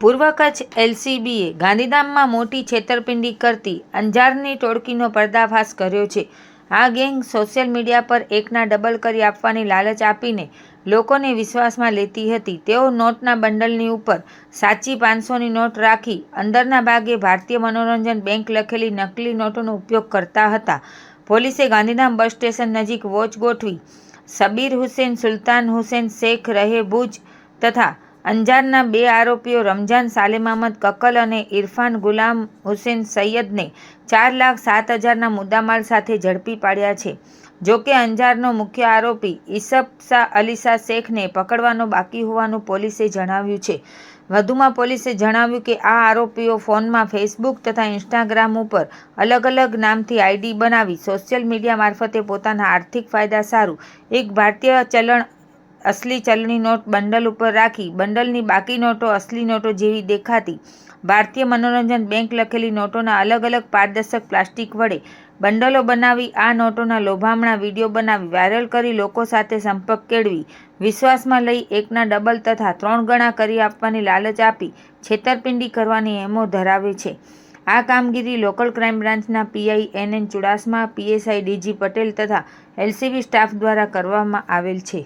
પૂર્વ કચ્છ એલસીબીએ ગાંધીધામમાં મોટી છેતરપિંડી કરતી અંજારની ટોળકીનો પર્દાફાશ કર્યો છે. આ ગેંગ સોશિયલ મીડિયા પર એકના ડબલ કરી આપવાની લાલચ આપીને લોકોને વિશ્વાસમાં લેતી હતી. તેઓ નોટના બંડલની ઉપર સાચી પાંચસોની નોટ રાખી અંદરના ભાગે ભારતીય મનોરંજન બેંક લખેલી નકલી નોટોનો ઉપયોગ કરતા હતા. પોલીસે ગાંધીધામ બસ સ્ટેશન નજીક વોચ ગોઠવી સબીર હુસેન, સુલતાન હુસેન, શેખ રહે ભુજ તથા અંજારના બે આરોપીઓ રમઝાન સાલેમ અહમદ કકલ અને ઇરફાન ગુલામ હુસેન સૈયદને ચાર લાખ સાત હજારના મુદ્દામાલ સાથે ઝડપી પાડ્યા છે. જોકે અંજારનો મુખ્ય આરોપી ઇસબસા અલીસા શેખને પકડવાનો બાકી હોવાનું પોલીસે જણાવ્યું છે. વધુમાં પોલીસે જણાવ્યું કે આ આરોપીઓ ફોનમાં ફેસબુક તથા ઇન્સ્ટાગ્રામ ઉપર અલગ અલગ નામથી આઈડી બનાવી સોશિયલ મીડિયા મારફતે પોતાના આર્થિક ફાયદા સારું એક ભારતીય ચલણ અસલી ચલણી નોટ બંડલ ઉપર રાખી, બંડલની બાકી નોટો અસલી નોટો જેવી દેખાતી. ભારતીય મનોરંજન બેંક લખેલી નોટોના અલગ અલગ પારદર્શક પ્લાસ્ટિક વડે બંડલો બનાવી, આ નોટોના લોભામણા વીડિયો બનાવી, વાયરલ કરી લોકો સાથે સંપર્ક કેળવી, વિશ્વાસમાં લઈ એકના ડબલ તથા ત્રણ ગણા કરી આપવાની લાલચ આપી, છેતરપિંડી કરવાની એમો ધરાવે છે. આ કામગીરી લોકલ ક્રાઇમ બ્રાન્ચના PI N N Chudasama, PSI DG Patel તથા એલસીબી સ્ટાફ દ્વારા કરવામાં આવેલ છે.